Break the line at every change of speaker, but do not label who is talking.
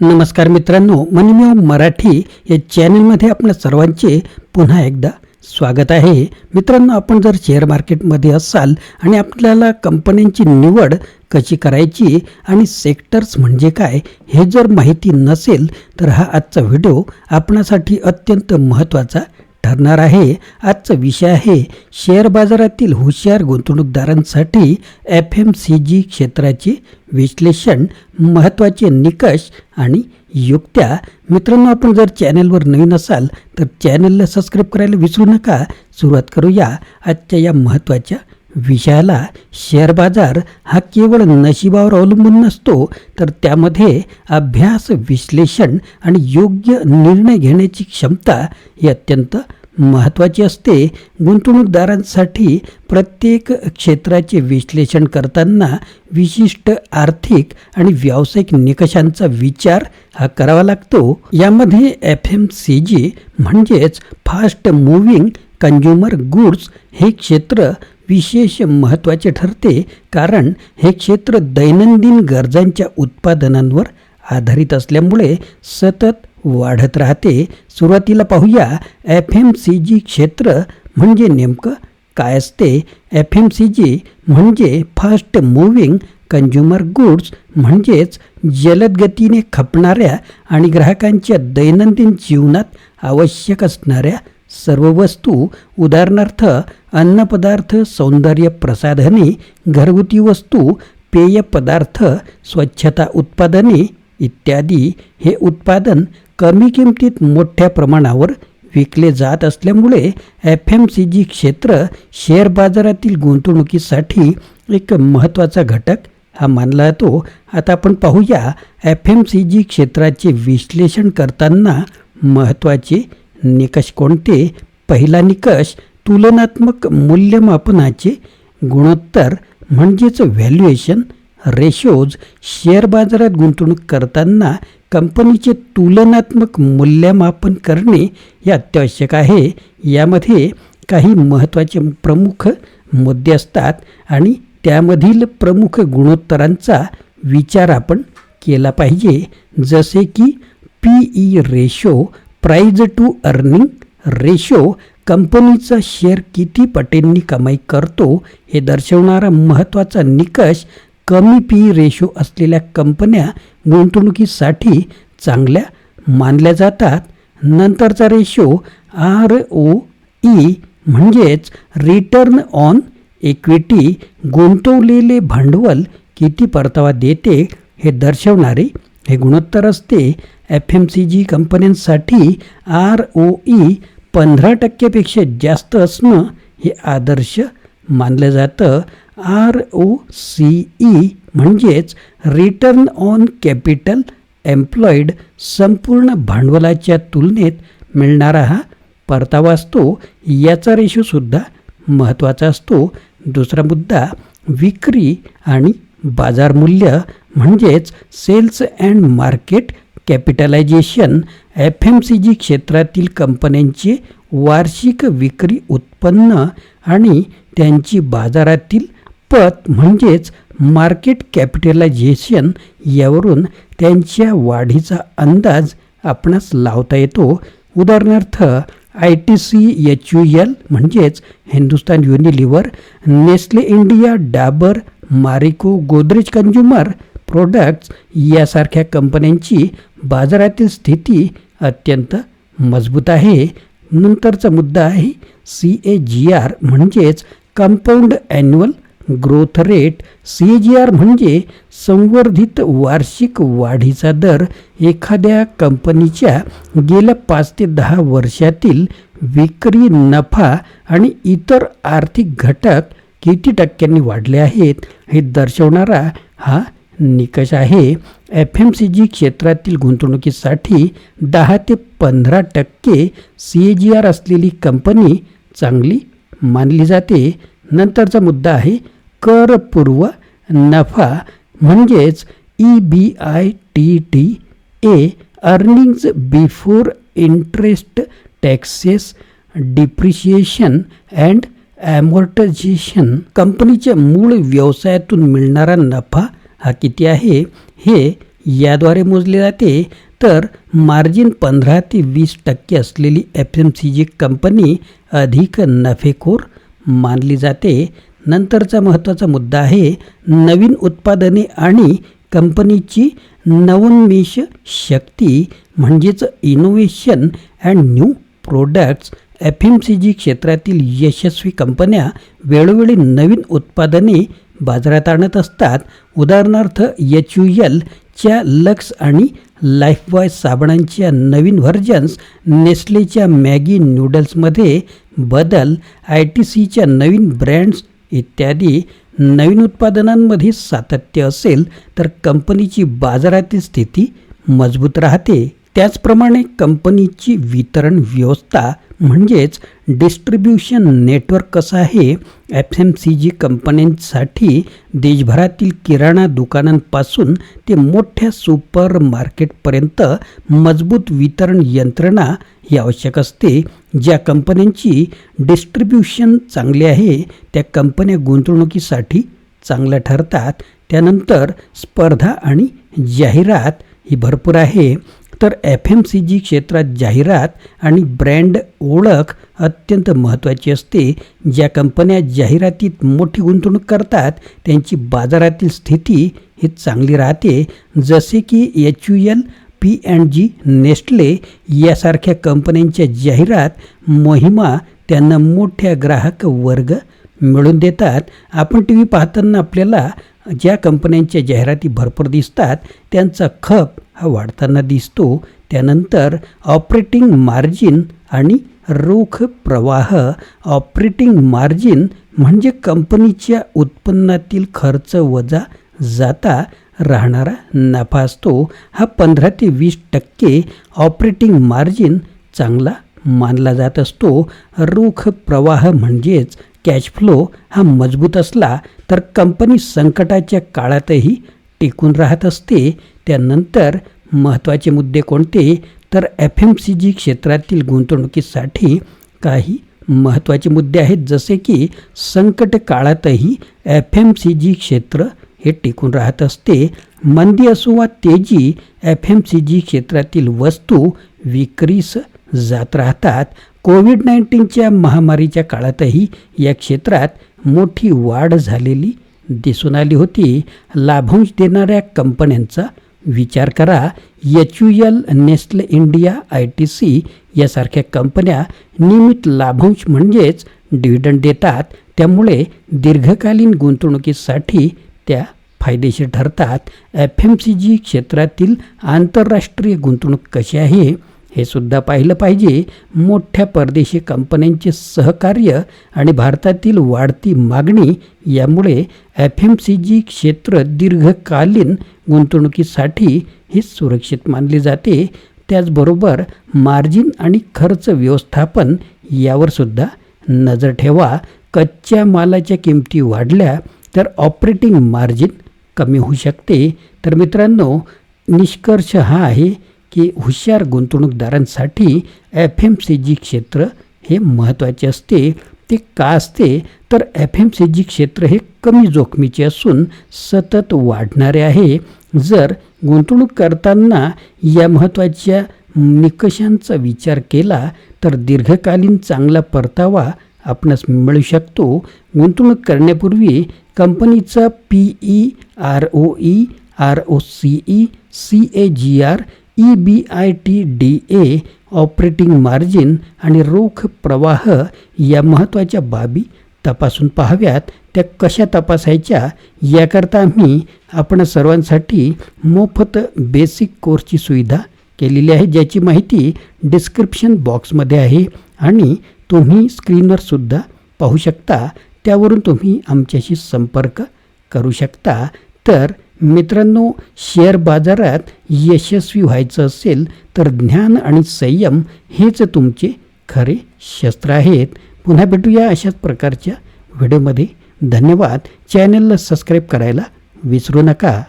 नमस्कार मित्रांनो मनीमेव मराठी या चॅनलमध्ये आपल्या सर्वांचे पुन्हा एकदा स्वागत आहे. मित्रांनो आपण जर शेअर मार्केटमध्ये असाल आणि आपल्याला कंपन्यांची निवड कशी करायची आणि सेक्टर्स म्हणजे काय हे जर माहिती नसेल तर हा आजचा व्हिडिओ आपणासाठी अत्यंत महत्त्वाचा ठरणार आहे. आजचा विषय आहे शेअर बाजारातील हुशार गुंतवणूकदारांसाठी एफ एम सी जी क्षेत्राचे विश्लेषण महत्त्वाचे निकष आणि युक्त्या. मित्रांनो आपण जर चॅनलवर नवीन असाल तर चॅनलला सबस्क्राईब करायला विसरू नका. सुरुवात करूया आजच्या या महत्त्वाच्या विषयाला शेअर बाजार हा केवळ नशिबावर अवलंबून नसतो तर त्यामध्ये अभ्यास विश्लेषण आणि योग्य निर्णय घेण्याची क्षमता ही अत्यंत महत्त्वाची असते. गुंतवणूकदारांसाठी प्रत्येक क्षेत्राचे विश्लेषण करताना विशिष्ट आर्थिक आणि व्यावसायिक निकषांचा विचार हा करावा लागतो. यामध्ये एफ एम सी जी म्हणजेच फास्ट मूव्हिंग कंज्युमर गुड्स हे क्षेत्र विशेष महत्त्वाचे ठरते. कारण हे क्षेत्र दैनंदिन गरजांच्या उत्पादनांवर आधारित असल्यामुळे सतत वाढत राहते. सुरुवातीला पाहूया एफ एम सी जी क्षेत्र म्हणजे नेमकं काय असते? एफ एम सी जी म्हणजे फास्ट मूव्हिंग कंज्युमर गुड्स म्हणजेच जलद गतीने खपणाऱ्या आणि ग्राहकांच्या दैनंदिन जीवनात आवश्यक असणाऱ्या सर्व वस्तू उदाहरणार्थ अन्नपदार्थ सौंदर्य प्रसाधने घरगुती वस्तू पेय पदार्थ स्वच्छता उत्पादने इत्यादी हे उत्पादन कमी किमतीत मोठ्या प्रमाणावर विकले जात असल्यामुळे एफ एम सी जी क्षेत्र शेअर बाजारातील गुंतवणुकीसाठी एक महत्त्वाचा घटक हा मानला जातो. आता आपण पाहूया एफ एम सी जी क्षेत्राचे विश्लेषण करताना महत्त्वाचे निकष कोणते? पहिला निकष तुलनात्मक मूल्यमापनाचे गुणोत्तर म्हणजेच व्हॅल्युएशन रेशोज शेअर बाजारात गुंतवणूक करताना कंपनीचे तुलनात्मक मूल्यमापन करणे हे अत्यावश्यक आहे. यामध्ये काही महत्त्वाचे प्रमुख मुद्दे असतात आणि त्यामधील प्रमुख गुणोत्तरांचा विचार आपण केला पाहिजे. जसे की P E ratio price to earning ratio कंपनीचा शेअर किती पटींनी कमाई करतो हे दर्शवणारा महत्त्वाचा निकष कमी पी रेशो असलेल्या कंपन्या गुंतवणुकीसाठी चांगल्या मानल्या जातात. नंतरचा रेशो आर ओ ई म्हणजेच रिटर्न ऑन इक्विटी गुंतवलेले भांडवल किती परतावा देते हे दर्शवणारे हे गुणोत्तर असते. एफ एम सी जी कंपन्यांसाठी आर ओ ई पंधरा टक्क्यापेक्षा जास्त असणं हे आदर्श मानलं जातं. आर ओ सी ई म्हणजेच रिटर्न ऑन कॅपिटल एम्प्लॉईड संपूर्ण भांडवलाच्या तुलनेत मिळणारा हा परतावा असतो. याचा रेशोसुद्धा महत्त्वाचा असतो. दुसरा मुद्दा विक्री आणि बाजारमूल्य म्हणजेच sales and market capitalisation F M C G क्षेत्रातील कंपन्यांचे वार्षिक विक्री उत्पन्न आणि त्यांची बाजारातील पत म्हणजेच मार्केट कॅपिटलायझेशन यावरून त्यांच्या वाढीचा अंदाज आपणास लावता येतो. उदाहरणार्थ I T C H U L म्हणजेच Hindustan Unilever Nestle India Dabur Marico Godrej consumer products यासारख्या कंपन्यांची बाजारातील स्थिती अत्यंत मजबूत आहे. नंतरचा मुद्दा आहे सी ए जी आर म्हणजेच compound annual growth rate C A G R म्हणजे संवर्धित वार्षिक वाढीचा दर एखाद्या कंपनीच्या गेल्या पाच ते दहा वर्षातील विक्री नफा आणि इतर आर्थिक घटक किती टक्क्यांनी वाढले आहेत हे दर्शवणारा हा निकष आहे. एफ एम सी जी क्षेत्रातील गुंतवणुकीसाठी दहा ते पंधरा टक्के सी ए जी आर असलेली कंपनी चांगली मानली जाते. नंतरचा मुद्दा आहे करपूर्व नफा म्हणजेच E B I T T A earnings before interest taxes depreciation and amortisation कंपनीच्या मूळ व्यवसायातून मिळणारा नफा हा किती आहे? हे याद्वारे मोजले जाते. तर मार्जिन पंधरा ते वीस टक्के असलेली F M C G company अधिक नफेखोर मानली जाते. नंतरचा महत्त्वाचा मुद्दा आहे नवीन उत्पादने आणि कंपनीची नवोन्मेष शक्ती म्हणजेच innovation and new products F M C G क्षेत्रातील यशस्वी कंपन्या वेळोवेळी नवीन उत्पादने बाजारात आणत असतात. उदाहरणार्थ एच यू एलच्या लक्स आणि लाईफबॉय साबणांच्या नवीन व्हर्जन्स नेस्लेच्या मॅगी नूडल्समध्ये बदल आय टी सीच्या नवीन ब्रँड्स इत्यादी नवीन उत्पादनांमध्ये सातत्य असेल तर कंपनीची बाजारातील स्थिती मजबूत राहते. त्याचप्रमाणे कंपनीची वितरण व्यवस्था म्हणजेच डिस्ट्रीब्युशन नेटवर्क कसं आहे? एफ एम सी जी कंपन्यांसाठी देशभरातील किराणा दुकानांपासून ते मोठ्या सुपर मार्केटपर्यंत मजबूत वितरण यंत्रणा ही आवश्यक असते. ज्या कंपन्यांची डिस्ट्रीब्युशन चांगले आहे त्या कंपन्या गुंतवणुकीसाठी चांगल्या ठरतात. त्यानंतर स्पर्धा आणि जाहिरात ही भरपूर आहे. तर एफ एम सी जी क्षेत्रात जाहिरात आणि ब्रँड ओळख अत्यंत महत्त्वाची असते. ज्या कंपन्या जाहिरातीत मोठी गुंतवणूक करतात त्यांची बाजारातील स्थिती ही चांगली राहते. जसे की H U L P and G Nestle यासारख्या कंपन्यांच्या जाहिरात मोहिमा त्यांना मोठ्या ग्राहक वर्ग मिळून देतात. आपण टी व्ही पाहताना आपल्याला ज्या कंपन्यांच्या जाहिराती भरपूर दिसतात त्यांचा खप हा वाढताना दिसतो. त्यानंतर ऑपरेटिंग मार्जिन आणि रोख प्रवाह. ऑपरेटिंग मार्जिन म्हणजे कंपनीच्या उत्पन्नातील खर्च वजा जाता राहणारा नफा असतो. हा पंधरा ते वीस टक्के ऑपरेटिंग मार्जिन चांगला मानला जात असतो. रोख प्रवाह म्हणजेच कॅश फ्लो हा मजबूत असला तर कंपनी संकटाच्या काळातही टिकून राहत असते. त्यानंतर महत्त्वाचे मुद्दे कोणते? तर एफ एम सी जी क्षेत्रातील गुंतवणुकीसाठी काही महत्त्वाचे मुद्दे आहेत जसे की संकट काळातही एफ एम सी जी क्षेत्र हे टिकून राहत असते. मंदी असो वा तेजी एफ एम सी जी क्षेत्रातील वस्तू विक्रीस जात राहतात. कोविड नाईन्टीनच्या महामारीच्या काळातही या क्षेत्रात मोठी वाढ झालेली दिसून आली होती. लाभांश देणाऱ्या कंपन्यांचा विचार करा. H U L Nestle India I T C यासारख्या कंपन्या नियमित लाभांश म्हणजेच डिव्हिडंड देतात. त्यामुळे दीर्घकालीन गुंतवणुकीसाठी त्या फायदेशीर ठरतात. एफ एम सी जी क्षेत्रातील आंतरराष्ट्रीय गुंतवणूक कशी आहे? हे सुद्धा पाहिलं पाहिजे. मोठ्या परदेशी कंपन्यांचे सहकार्य आणि भारतातील वाढती मागणी यामुळे एफ एम सी जी क्षेत्र दीर्घकालीन गुंतवणुकीसाठी हे सुरक्षित मानले जाते. त्याचबरोबर मार्जिन आणि खर्च व्यवस्थापन यावर सुद्धा नजर ठेवा. कच्च्या मालाच्या किमती वाढल्या तर ऑपरेटिंग मार्जिन कमी होऊ शकते. तर मित्रांनो निष्कर्ष हा आहे की हुशार गुंतवणूकदारांसाठी एफ एम सी जी क्षेत्र हे महत्त्वाचे असते. ते का असते? तर एफ एम सी जी क्षेत्र हे कमी जोखमीचे असून सतत वाढणारे आहे. जर गुंतवणूक करताना या महत्त्वाच्या निकषांचा विचार केला तर दीर्घकालीन चांगला परतावा आपणास मिळू शकतो. गुंतवणूक करण्यापूर्वी कंपनीचा P E R O E R O C E C A G R E B I T D A operating margin आणि रोख प्रवाह या महत्त्वाच्या बाबी तपासून पाहाव्यात. त्या कशा तपासायच्या याकरता आम्ही आपण सर्वांसाठी मोफत बेसिक कोर्सची सुविधा केलेली आहे ज्याची माहिती डिस्क्रिप्शन बॉक्समध्ये आहे आणि तुम्ही स्क्रीनवरसुद्धा पाहू शकता. त्यावरून तुम्ही आमच्याशी संपर्क करू शकता. तर मित्रांनो शेअर बाजारात यशस्वी व्हायचं असेल तर ज्ञान आणि संयम हेच तुमचे खरे शस्त्र आहेत. पुन्हा भेटूया अशाच प्रकारच्या व्हिडिओमध्ये. धन्यवाद. चॅनलला सबस्क्राईब करायला विसरू नका.